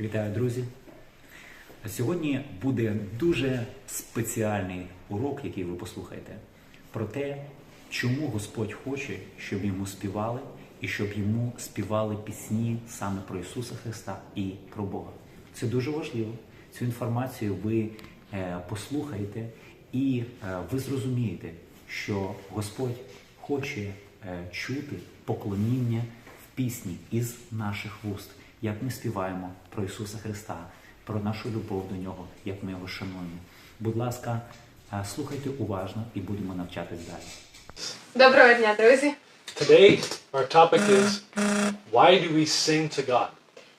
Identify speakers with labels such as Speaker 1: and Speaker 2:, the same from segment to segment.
Speaker 1: Вітаю, друзі! Сьогодні буде дуже спеціальний урок, який ви послухаєте, про те, чому Господь хоче, щоб йому співали, і щоб йому співали пісні саме про Ісуса Христа і про Бога. Це дуже важливо. Цю інформацію ви е, послухаєте і е, ви зрозумієте, що Господь хоче е, чути поклоніння в пісні із наших вуст, як ми співаємо про Ісуса Христа, про нашу любов до Нього, як ми його шануємо. Будь ласка, е, слухайте уважно і будемо навчатись далі.
Speaker 2: Доброго дня, друзі!
Speaker 3: Today, our topic is why do we sing to God?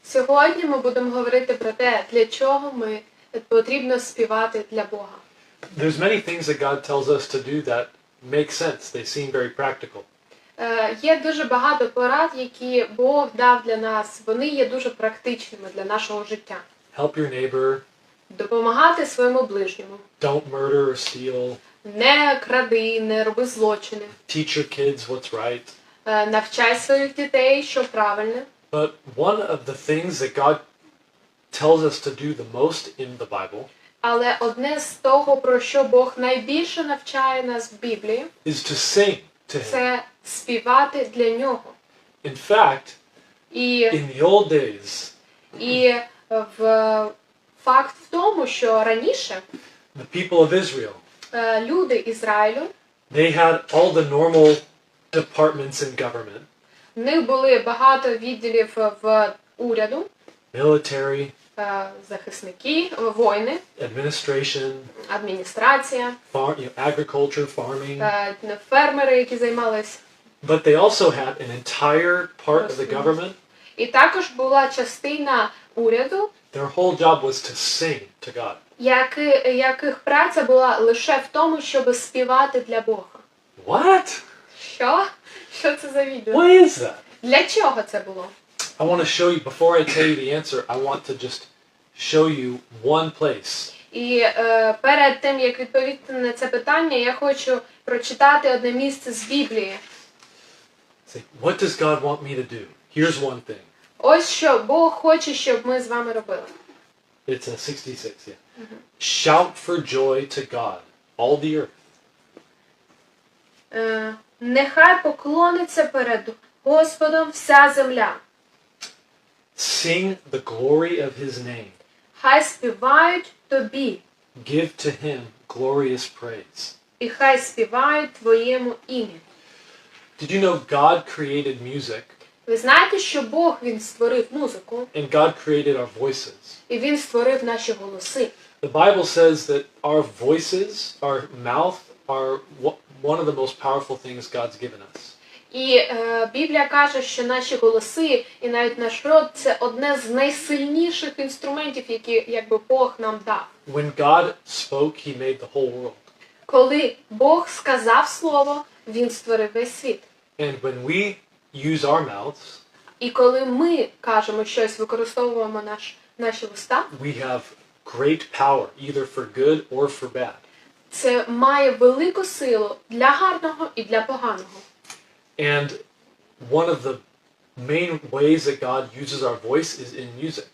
Speaker 2: Сьогодні ми будемо говорити про те, для чого ми потрібно співати для Бога.
Speaker 3: There's many things that God tells us to do that make sense. They seem very practical.
Speaker 2: Е, є дуже багато порад, які Бог дав для нас. Вони є дуже практичними для нашого життя.
Speaker 3: Help your neighbor,
Speaker 2: Допомагати своєму ближньому.
Speaker 3: don't murder or steal,
Speaker 2: Не кради, не роби злочини.
Speaker 3: teach your kids what's right.
Speaker 2: Е, навчай своїх дітей, що правильне.
Speaker 3: But one of the things that God tells us to do the most in the Bible
Speaker 2: Але одне з того, про що Бог найбільше навчає нас в Біблії,
Speaker 3: is to sing.
Speaker 2: це співати для нього.
Speaker 3: In fact,
Speaker 2: І
Speaker 3: in the old days,
Speaker 2: І е, в факт в тому, що раніше
Speaker 3: the people of Israel,
Speaker 2: е, люди Ізраїлю
Speaker 3: they had all the normal departments in government,
Speaker 2: в них були багато відділів в уряду,
Speaker 3: military,
Speaker 2: е, захисники, воїни,
Speaker 3: administration,
Speaker 2: адміністрація,
Speaker 3: far, you know, agriculture, farming.
Speaker 2: е, фермери, які займались.
Speaker 3: But they also had an entire part of the government.
Speaker 2: І також була частина уряду,
Speaker 3: Their whole job was to sing to God.
Speaker 2: яки, яких праця була лише в тому, щоб співати для Бога.
Speaker 3: What?
Speaker 2: Що? Що це за відео?
Speaker 3: What is that?
Speaker 2: Для чого це було?
Speaker 3: I want to show you, before I tell you the answer, I want to just show you one place.
Speaker 2: І е, перед тим як відповісти на це питання, я хочу прочитати одне місце з Біблії.
Speaker 3: Say, what does God want me to do? Here's one thing.
Speaker 2: Ось що Бог хоче, щоб ми з вами робили.
Speaker 3: It's a 66, yeah. Shout for joy to God, all the earth.
Speaker 2: Е, Нехай поклониться перед Господом вся земля.
Speaker 3: Sing the glory of his name.
Speaker 2: Хай співають тобі,
Speaker 3: Give to him glorious praise.
Speaker 2: і хай співають твоєму ім'ю.
Speaker 3: Did you know God created music
Speaker 2: Ви знаєте, що Бог він створив музику,
Speaker 3: and God created our voices?
Speaker 2: і він створив наші голоси.
Speaker 3: The Bible says that our voices, our mouth, are wha- one of the most powerful things God's given us.
Speaker 2: І е, Біблія каже, що наші голоси і навіть наш рот це одне з найсильніших інструментів, які якби Бог нам дав.
Speaker 3: When God spoke, He made the whole world.
Speaker 2: Коли Бог сказав слово, він створив весь світ.
Speaker 3: And when we use our mouths,
Speaker 2: І коли ми кажемо щось, використовуємо наш, наші уста,
Speaker 3: we have great power, either for good or for bad.
Speaker 2: це має велику силу для гарного і для поганого.
Speaker 3: And one of the main ways that God uses our voice is in music.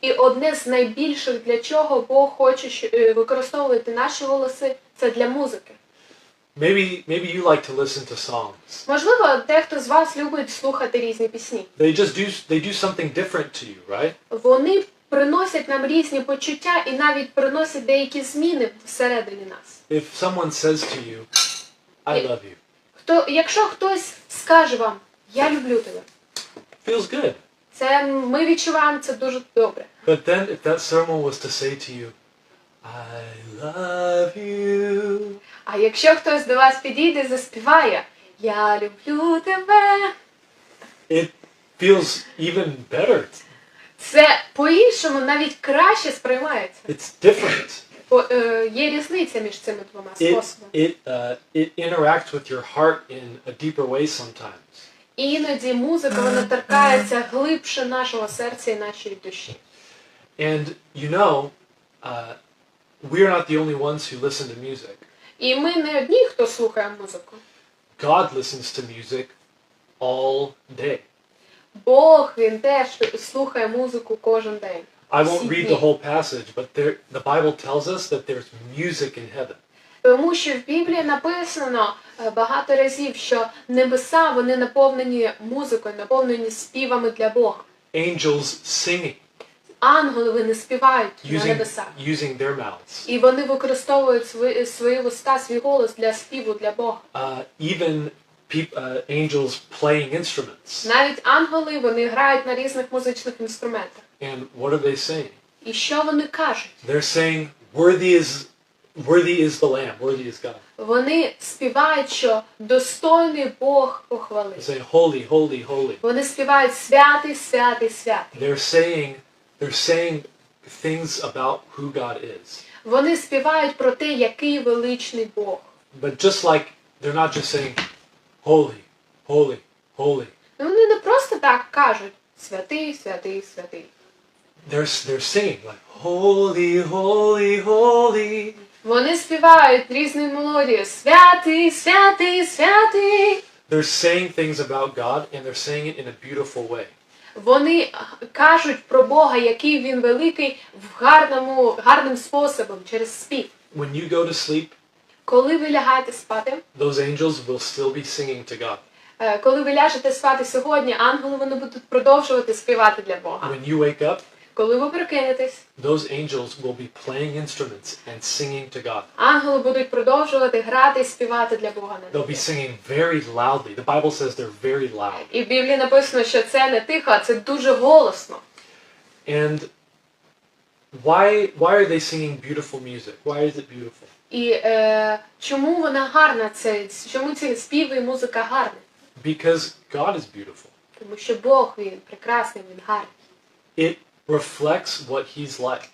Speaker 2: І одне з найбільших, для чого Бог хоче що- е, використовувати наші голоси, це для музики.
Speaker 3: Maybe maybe you like to listen to songs.
Speaker 2: Можливо, дехто з вас любить слухати різні пісні.
Speaker 3: They just do they do something different to you, right?
Speaker 2: Вони приносять нам різні почуття і навіть приносять деякі зміни всередині нас.
Speaker 3: If someone says to you, I love you,
Speaker 2: Хто, якщо хтось скаже вам Я люблю тебе,
Speaker 3: feels good.
Speaker 2: це ми відчуваємо це дуже добре.
Speaker 3: But then if that someone was to say to you, I love you,
Speaker 2: А якщо хтось до вас підійде і заспіває Я люблю тебе,
Speaker 3: it feels even better.
Speaker 2: це по-іншому навіть краще сприймається.
Speaker 3: It's different.
Speaker 2: Е, є різниця між цими двома
Speaker 3: It,
Speaker 2: способами.
Speaker 3: it, uh, it interacts with your heart in a deeper way sometimes.
Speaker 2: Іноді музика вона торкається глибше нашого серця і нашої душі.
Speaker 3: And you know, uh, we're not the only ones who listen to music.
Speaker 2: І ми не одні, хто слухає музику.
Speaker 3: God listens to music all day.
Speaker 2: Бог він теж слухає музику кожен день.
Speaker 3: I won't read the whole passage, but there, the Bible tells us that there's music in heaven.
Speaker 2: Тому що в Біблії написано е, багато разів, що небеса вони наповнені музикою, наповнені співами для Бога.
Speaker 3: Angels singing,
Speaker 2: Ангели вони співають на
Speaker 3: using,
Speaker 2: небесах.
Speaker 3: using their mouths.
Speaker 2: І вони використовують свої, свої вуста, свій голос для співу для Бога.
Speaker 3: Uh, even uh, angels playing instruments.
Speaker 2: Навіть ангели вони грають на різних музичних інструментах.
Speaker 3: And what are they saying?
Speaker 2: І що вони кажуть?
Speaker 3: They're saying, "Worthy is, worthy is the Lamb. Worthy is God."
Speaker 2: Вони співають, що достойний Бог похвали.
Speaker 3: They say, "Holy, holy, holy."
Speaker 2: Вони співають святий, святий, святий.
Speaker 3: They're saying, they're saying things about who God is.
Speaker 2: Вони співають про те, який величний Бог.
Speaker 3: But just like they're not just saying, "Holy, holy, holy."
Speaker 2: Ну вони не просто так кажуть святий, святий, святий.
Speaker 3: They're they're singing like, "Holy, holy, holy."
Speaker 2: Вони співають різні мелодії. Святий, святий, святий.
Speaker 3: They're saying things about God, and they're saying it in a beautiful way.
Speaker 2: Вони кажуть про Бога, який він великий в гарному, гарним способом через спів.
Speaker 3: When you go to sleep,
Speaker 2: Коли ви лягаєте спати,
Speaker 3: those angels will still be singing to God.
Speaker 2: е, коли ви ляжете спати сьогодні, ангели вони будуть продовжувати співати для Бога.
Speaker 3: When you wake up,
Speaker 2: Коли ви прокинетесь,
Speaker 3: those angels will be playing instruments and singing to God.
Speaker 2: ангели будуть продовжувати грати і співати для Бога на
Speaker 3: They'll be
Speaker 2: небі.
Speaker 3: singing very loudly. The Bible says they're very loud.
Speaker 2: І в Біблії написано, що це не тихо, а це дуже голосно.
Speaker 3: And why why are they singing beautiful music? Why is it beautiful?
Speaker 2: І е, чому вона гарна? Це чому ці співи і музика гарна?
Speaker 3: Because God is beautiful.
Speaker 2: Тому що Бог він прекрасний, він гарний.
Speaker 3: It reflects what he's like.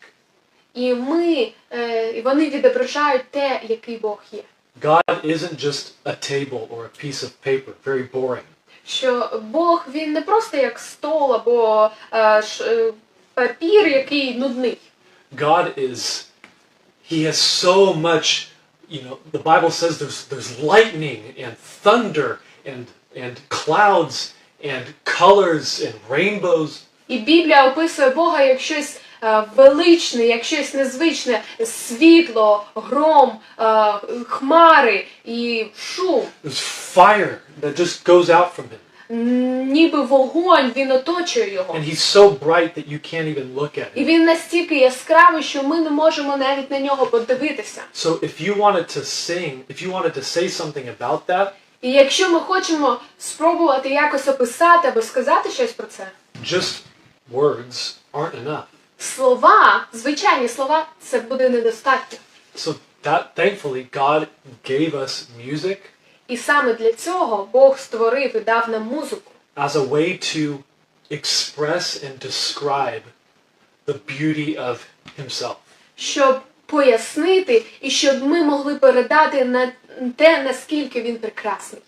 Speaker 2: І ми, е, і вони відображають те, який Бог є.
Speaker 3: God isn't just a table or a piece of paper, very boring.
Speaker 2: Що Бог він не просто як стол або е, ш, е, папір, який нудний.
Speaker 3: God is he has so much you know the bible says there's there's lightning and thunder and and clouds and colors and rainbows
Speaker 2: І Біблія описує Бога як щось е, величне, як щось незвичне, світло, гром, е, хмари і шум.
Speaker 3: there's fire that just goes out from him
Speaker 2: М, Ніби вогонь, він оточує його.
Speaker 3: and he's so bright that you can't even look at
Speaker 2: І він настільки яскравий, що ми не можемо навіть на нього подивитися.
Speaker 3: so if you wanted to sing if you wanted to say something about that
Speaker 2: І якщо ми хочемо спробувати якось описати або сказати щось про це,
Speaker 3: just words aren't enough
Speaker 2: слова, звичайні слова, це буде недостатньо.
Speaker 3: so that thankfully god gave us music
Speaker 2: І саме для цього Бог створив і дав нам музику,
Speaker 3: as a way to express and describe the beauty of himself.
Speaker 2: щоб пояснити і щоб ми могли передати на те, наскільки він прекрасний.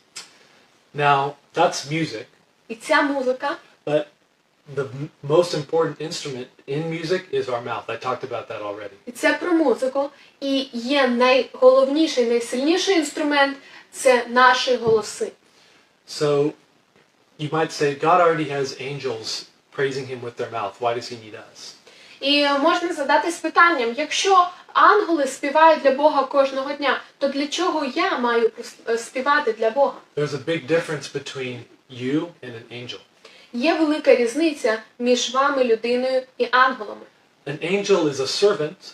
Speaker 3: Now, that's music,
Speaker 2: І ця музика,
Speaker 3: but the most important instrument in music is our mouth. I talked about that already.
Speaker 2: і це про музику, і є найголовніший, найсильніший інструмент це наші голоси.
Speaker 3: So you might say God already has angels praising him with their mouth. Why does he need us?
Speaker 2: І можна задатись питанням, якщо ангели співають для Бога кожного дня, то для чого я маю пос- співати для Бога?
Speaker 3: There's a big difference between you and an angel.
Speaker 2: Є велика різниця між вами, людиною і ангелами.
Speaker 3: An angel is a servant,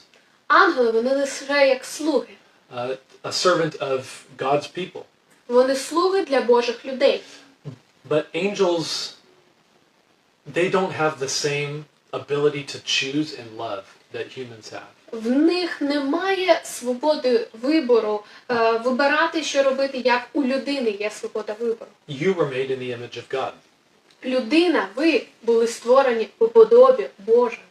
Speaker 2: Ангели вони лише як слуги.
Speaker 3: uh, a servant of God's people.
Speaker 2: Вони слуги для Божих людей.
Speaker 3: But angels, they don't have the same ability to choose and love that humans have.
Speaker 2: В них немає свободи вибору, е, вибирати, що робити, як у людини є свобода вибору.
Speaker 3: You were made in the image of God.
Speaker 2: Людина, ви були створені по подобі Божому.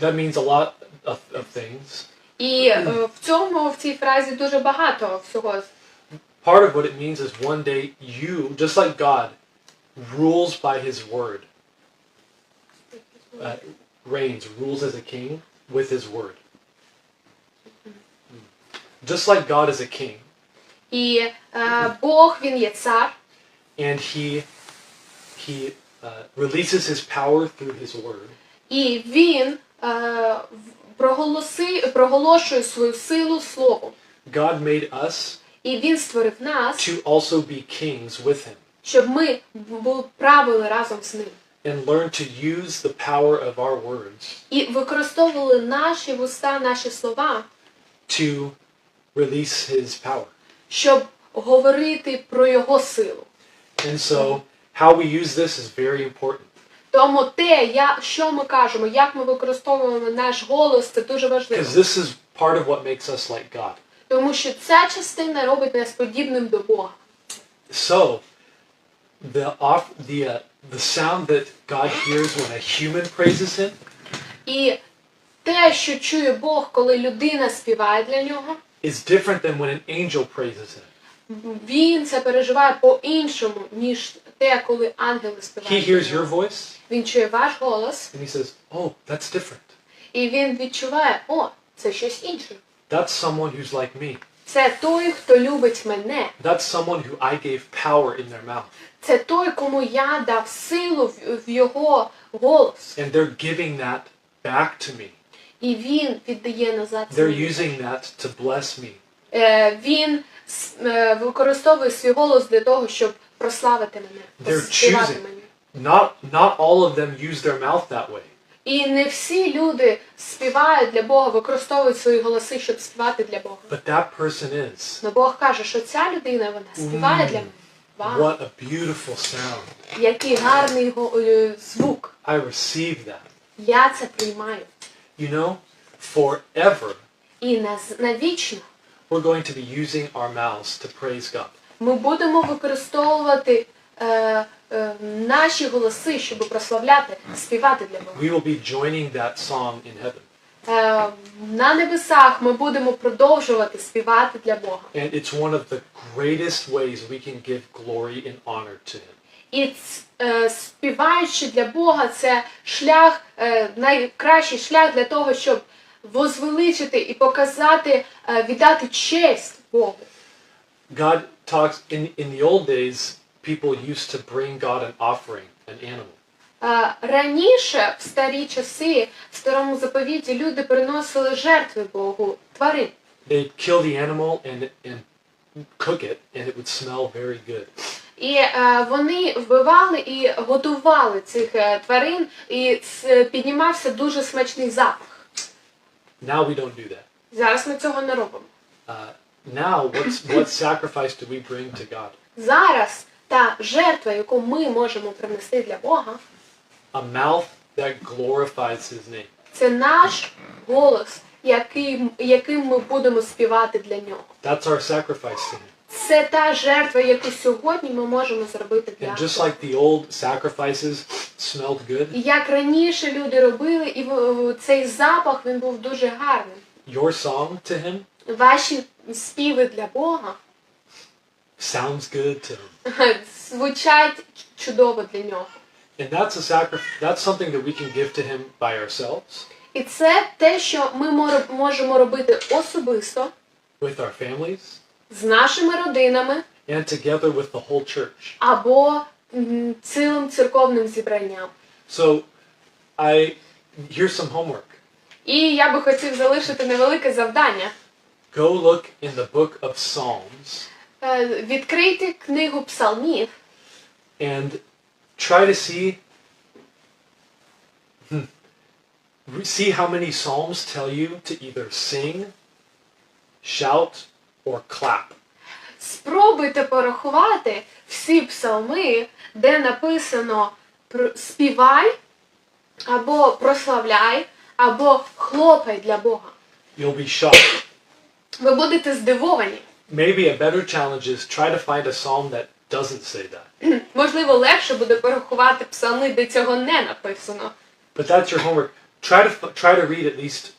Speaker 3: That means a lot of, of things.
Speaker 2: І е, в цьому в цій фразі дуже багато всього.
Speaker 3: Part of what it means is one day you, just like God, rules by his word. Uh, reigns, rules as a king with his word. Just like God is a king,
Speaker 2: І е, Бог він є цар,
Speaker 3: and he he uh, releases his power through his word
Speaker 2: І він е, в- проголоси, проголошує свою силу словом.
Speaker 3: God made us
Speaker 2: І він створив нас,
Speaker 3: to also be kings with him
Speaker 2: щоб ми правили разом з ним.
Speaker 3: and learn to use the power of our words
Speaker 2: І використовували наші вуста, наші слова,
Speaker 3: to release his power.
Speaker 2: щоб говорити про його силу.
Speaker 3: And so, how we use this is very important.
Speaker 2: Тому те, я, що ми кажемо, як ми використовуємо наш голос, це дуже важливо.
Speaker 3: Because this is part of what makes us like God.
Speaker 2: Тому що ця частина робить нас подібним до Бога.
Speaker 3: So, the off the uh, the sound that God hears when a human praises Him
Speaker 2: І те, що чує Бог, коли людина співає для нього,
Speaker 3: is different than when an angel praises Him.
Speaker 2: він це переживає по-іншому, ніж те, коли ангели
Speaker 3: He hears your voice
Speaker 2: Він чує ваш голос,
Speaker 3: and he says, "Oh, that's different.
Speaker 2: і він відчуває, о, це щось інше.
Speaker 3: That's someone who's like me.
Speaker 2: Це той, хто любить мене.
Speaker 3: That's someone who I gave power in their mouth,
Speaker 2: Це той, кому я дав силу в, його голос.
Speaker 3: and they're giving that back to me.
Speaker 2: І він віддає назад.
Speaker 3: They're using that to bless me."
Speaker 2: Е, він е, використовує свій голос для того, щоб прославити мене,
Speaker 3: They're
Speaker 2: поспівати
Speaker 3: choosing.
Speaker 2: мені.
Speaker 3: Not not all of them use their mouth that way.
Speaker 2: І не всі люди співають для Бога, використовують свої голоси, щоб співати для Бога.
Speaker 3: But that person is.
Speaker 2: Но Бог каже, що ця людина вона співає для мене. Вау,
Speaker 3: What a beautiful sound.
Speaker 2: який гарний го- е, звук.
Speaker 3: I receive that.
Speaker 2: Я це приймаю.
Speaker 3: You know, forever
Speaker 2: І наз- навічно
Speaker 3: we're going to be using our mouths to praise God.
Speaker 2: Ми будемо використовувати е, е, наші голоси, щоб прославляти, співати для Бога.
Speaker 3: We will be joining that song in heaven.
Speaker 2: Е, на небесах ми будемо продовжувати співати для Бога.
Speaker 3: And it's one of the greatest ways we can give glory and honor to Him.
Speaker 2: І е, співаючи для Бога, це шлях, е, найкращий шлях для того, щоб возвеличити і показати, е, віддати честь Богу.
Speaker 3: God talks, in, in the old days, people used to bring God an offering, an animal.
Speaker 2: Е, Раніше, в старі часи, в старому заповіті, люди приносили жертви Богу, тварин.
Speaker 3: They'd kill the animal and, and cook it, and it would smell very good.
Speaker 2: І е, вони вбивали і готували цих е, тварин, і ц- піднімався дуже смачний запах.
Speaker 3: Now we don't do that.
Speaker 2: Зараз ми цього не робимо.
Speaker 3: Uh, now, what's, what sacrifice do we bring to God?
Speaker 2: Зараз та жертва, яку ми можемо принести для Бога,
Speaker 3: A mouth that glorifies His name.
Speaker 2: це наш голос, який, яким ми будемо співати для нього.
Speaker 3: That's our sacrifice to Him.
Speaker 2: Це та жертва, яку сьогодні ми можемо зробити для
Speaker 3: And just
Speaker 2: Бога.
Speaker 3: like the old sacrifices smelled good,
Speaker 2: І як раніше люди робили, і в- в- цей запах він був дуже гарним.
Speaker 3: your song to Him
Speaker 2: Ваші співи для Бога
Speaker 3: sounds good to Him.
Speaker 2: звучать чудово для нього.
Speaker 3: And that's a sacri- That's something that we can give to Him by ourselves,
Speaker 2: І це те, що ми можемо робити особисто
Speaker 3: with our families,
Speaker 2: з нашими родинами
Speaker 3: and together with the whole church.
Speaker 2: або м, цілим церковним зібранням.
Speaker 3: So, I here's some homework.
Speaker 2: І я би хотів залишити невелике завдання.
Speaker 3: Go look in the book of Psalms
Speaker 2: Е, Відкрийте книгу псалмів
Speaker 3: and try to see hmm, re- see how many psalms tell you to either sing, shout, or clap.
Speaker 2: Спробуйте порахувати всі псалми, де написано «Пр- співай, або прославляй, або хлопай для Бога.
Speaker 3: You'll be shocked.
Speaker 2: Ви будете здивовані.
Speaker 3: Maybe a better challenge is try to find a psalm that doesn't say that.
Speaker 2: Можливо, легше буде порахувати псалми, де цього не написано.
Speaker 3: But that's your homework. Try to try to read at least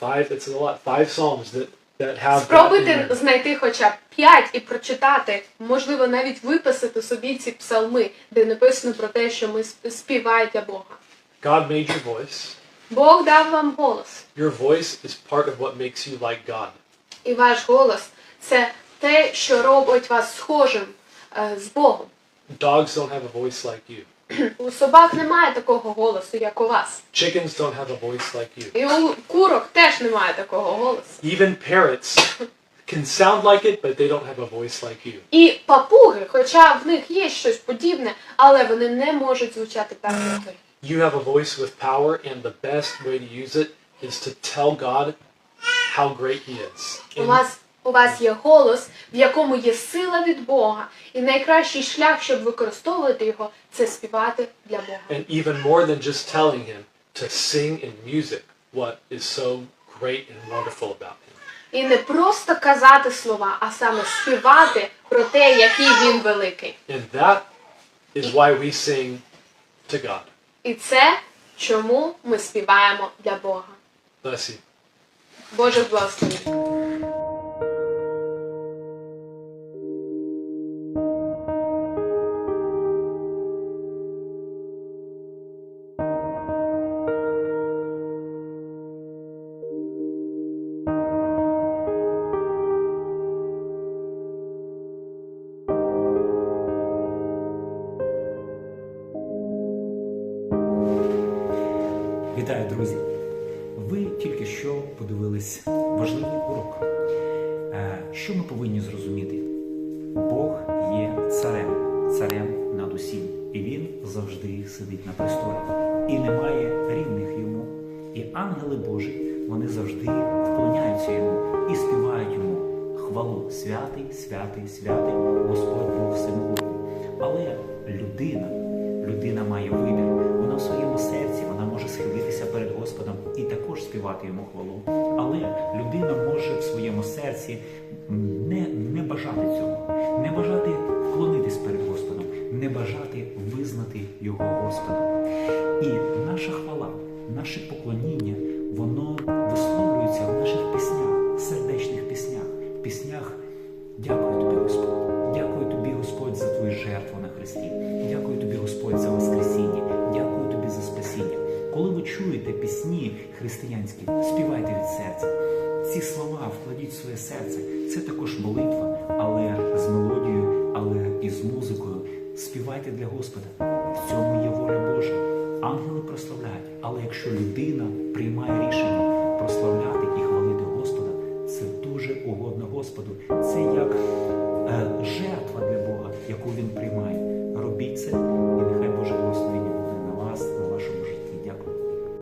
Speaker 3: five. It's a lot. Five psalms that that have.
Speaker 2: Спробуйте знайти хоча б п'ять і прочитати, можливо, навіть виписати собі ці псалми, де написано про те, що ми сп- співаємо для Бога.
Speaker 3: God made your voice.
Speaker 2: Бог дав вам голос,
Speaker 3: Your voice is part of what makes you like God.
Speaker 2: І ваш голос це те, що робить вас схожим е, з Богом.
Speaker 3: Dogs don't have a voice like you.
Speaker 2: У собак немає такого голосу, як у вас.
Speaker 3: Chickens don't have a voice like you.
Speaker 2: І у курок теж немає такого голосу.
Speaker 3: Even parrots can sound like it, but they don't have a voice like you.
Speaker 2: І папуги, хоча в них є щось подібне, але вони не можуть звучати так, як ви.
Speaker 3: You have a voice with power, and the best way to use it is to tell God how great He is.
Speaker 2: У
Speaker 3: And
Speaker 2: вас у вас є голос, в якому є сила від Бога, і найкращий шлях, щоб використовувати його, це співати для Бога.
Speaker 3: and even more than just telling Him, to sing in music what is so great and wonderful about Him.
Speaker 2: І не просто казати слова, а саме співати про те, який він великий.
Speaker 3: And that is why we sing to God.
Speaker 2: І це чому ми співаємо для Бога.
Speaker 3: Bless you.
Speaker 2: Божих благословень.
Speaker 1: Вітаю, друзі! Тільки що подивились важливий урок. Е, Що ми повинні зрозуміти? Бог є царем, царем над усім, і він завжди сидить на престолі. І немає рівних йому. І ангели Божі вони завжди вклоняються йому і співають йому хвалу святий, святий, святий, Господь співати йому хвалу. Але людина може в своєму серці не, не бажати цього, християнські, співайте від серця. Ці слова вкладіть в своє серце. Це також молитва, але з мелодією, але і з музикою. Співайте для Господа. В цьому є воля Божа. Ангели прославляють. Але якщо людина приймає рішення прославляти і хвалити Господа, це дуже угодно Господу. Це